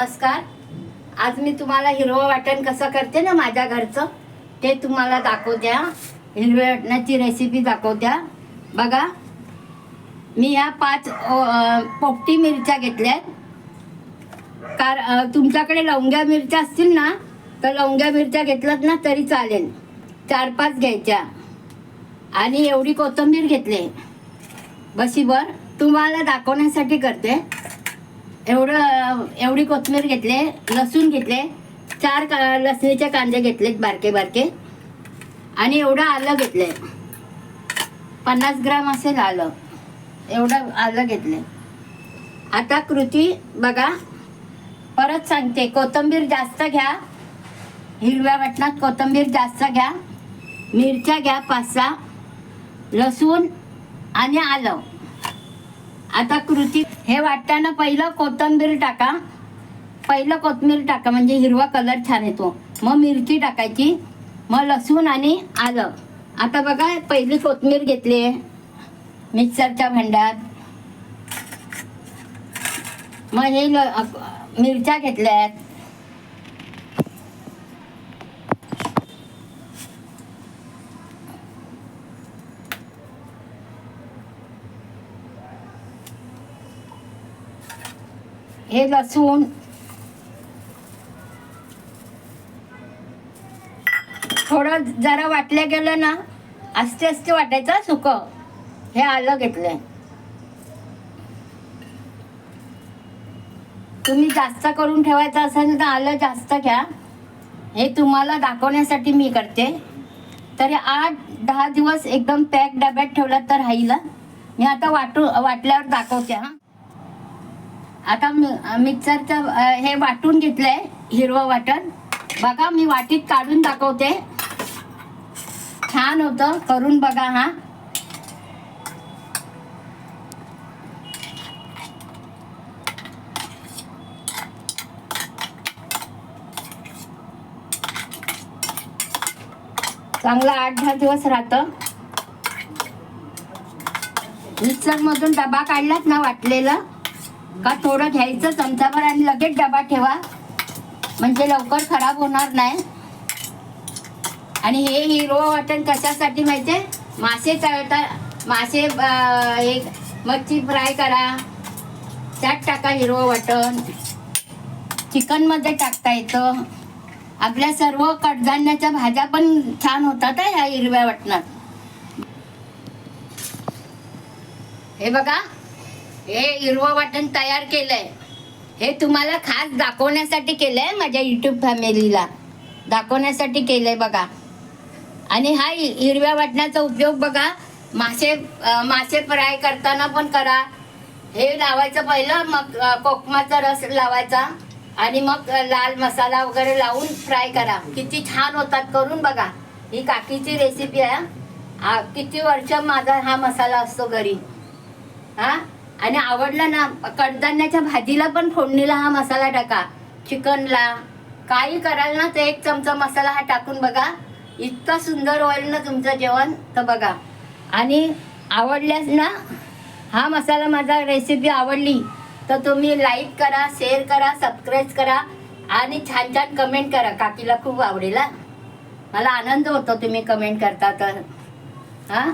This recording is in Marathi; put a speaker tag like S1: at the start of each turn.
S1: नमस्कार. आज मी तुम्हाला हिरवं वाटण कसं करते ना माझ्या घरचं ते तुम्हाला दाखवत्या. हिरव्या वाटणाची रेसिपी दाखवत्या. बघा मी ह्या पाच पोपटी मिरच्या घेतल्या कार तुमच्याकडे लवंग्या मिरच्या असतील ना तर लवंग्या मिरच्या घेतल्यात ना तरी चालेल. चार पाच घ्यायच्या. आणि एवढी कोथिंबीर घेतली. बशीभर तुम्हाला दाखवण्यासाठी करते. एवढं एवढी कोथिंबीर घेतले लसूण घेतले चार का लसणीचे कांदे घेतलेत बारके बारके आणि एवढं आलं घेतले पन्नास ग्राम असेल आलं. एवढं आलं घेतले आता कृती बघा. परत सांगते कोथिंबीर जास्त घ्या. हिरव्या वाटणात कोथिंबीर जास्त घ्या. मिरच्या घ्या पाच सहा. लसूण आणि आलं. आता कृती हे वाटताना पहिलं कोथिंबीर टाका. पहिलं कोथंबीर टाका म्हणजे हिरवा कलर छान येतो. मग मिरची टाकायची मग लसूण आणि आलं. आता बघा पहिली कोथमीर घेतली मिक्सरच्या भांड्यात. मग हे ल घेतल्या आहेत. हे लसूण. थोडं जरा वाटलं गेलं ना आस्ते आस्ते वाटायचं सुक. हे आलं घेतलंय. तुम्ही जास्त करून ठेवायचं असेल तर आलं जास्त घ्या. हे तुम्हाला दाखवण्यासाठी मी करते. तरी आठ दहा दिवस एकदम पॅक डब्यात ठेवलं तर राहील. मी आता वाटू वाटल्यावर दाखवते हां. आता मिक्सरचं हे वाटून घेतलंय हिरवं वाटण. बघा मी वाटीत काढून दाखवते. छान होतं करून बघा हा. चांगलं आठ दहा दिवस राहतं. मिक्सर मधून डबा काढलात ना वाटलेला? का थोडं घ्यायचं चमचाभर आणि लगेच डबा ठेवा. म्हणजे लवकर खराब होणार नाही. आणि हे हिरवं वाटण कशासाठी माहिती मासे तळता मासे एक हे मच्छी फ्राय करा. त्यात टाका हिरवं वाटण. चिकनमध्ये टाकता येतं. आपल्या सर्व कडधान्याच्या भाज्या पण छान होतात ह्या हिरव्या वाटणात. हे बघा. हे हिरवं वाटण तयार केलंय. हे तुम्हाला खास दाखवण्यासाठी केलंय माझ्या युट्यूब फॅमिलीला दाखवण्यासाठी केलंय बघा. आणि हा हिरव्या वाटण्याचा उपयोग बघा. मासे मासे फ्राय करताना पण करा. हे लावायचं पहिलं मग कोकमाचा रस लावायचा. आणि मग लाल मसाला वगैरे लावून फ्राय करा. किती छान होतात करून बघा. ही काकीची रेसिपी आहे किती वर्ष माझा हा मसाला असतो घरी. हा? आणि आवडलं ना कडधान्याच्या भाजीला पण फोडणीला हा मसाला टाका. चिकनला. काही कराल ना तर एक चमचा मसाला हा टाकून बघा. इतका सुंदर होईल ना तुमचं जेवण तर बघा. आणि आवडल्यास ना हा मसाला माझा रेसिपी आवडली तर तुम्ही लाईक करा शेअर करा सबस्क्राईब करा आणि छान छान कमेंट करा. काकीला खूप आवडेल मला आनंद होतो तुम्ही कमेंट करता तर. हां?